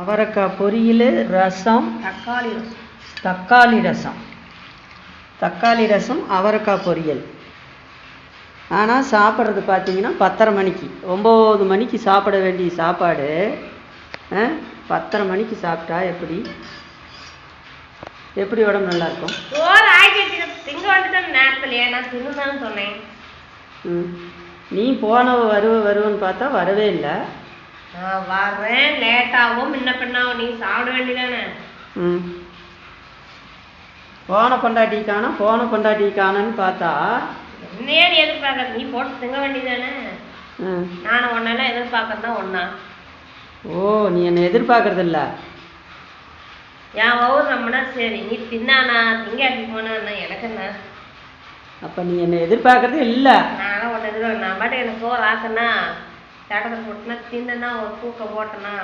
அவரைக்காய் பொரியல் ரசம் தக்காளி ரசம். தக்காளி ரசம். தக்காளி ரசம் அவரைக்காய் பொரியல். ஆனால் சாப்பிட்றது பார்த்தீங்கன்னா பத்தரை மணிக்கு. ஒம்பது மணிக்கு சாப்பிட வேண்டிய சாப்பாடு பத்தரை மணிக்கு சாப்பிட்டா எப்படி? எப்படி உடம்பு நல்லா இருக்கும்? திங்க நேரத்துலயே நான் தின்னுதான்னு சொன்னேன். நீ போனவ வருவ வருவன்னு பார்த்தா வரவே இல்லை. நான் வர்றேன். லேட்டாகவும் முன்ன பின்னாவும். நீ சாப்பிட வேண்டியதானே? ம். போன பொண்டாட்டி காணா போன பொண்டாட்டி காணன்னு பார்த்தா. என்னையே நீ எதிர்பார்க்க நீ போட்டு திங்க வேண்டியதானே? ம். நானும் ஒன்னெல்லாம் எதிர்பார்க்கறது தான் ஒன்னா ஓ நீ என்னை எதிர்பார்க்கறது இல்ல? என் ஒவ்வொரு நம்மனா சரி. நீ தின்னானா திங்காட்டி போனா எனக்கு என்ன? அப்போ நீ என்னை எதிர்பார்க்கறது இல்லை. நானும் ஒன்று எதிர்பார்க்க நான் பாட்டு எனக்கு சோறு ஆக்குனா தேட்டத்தில் போட்டுனா தின்னா ஒரு தூக்கம் போட்டேனா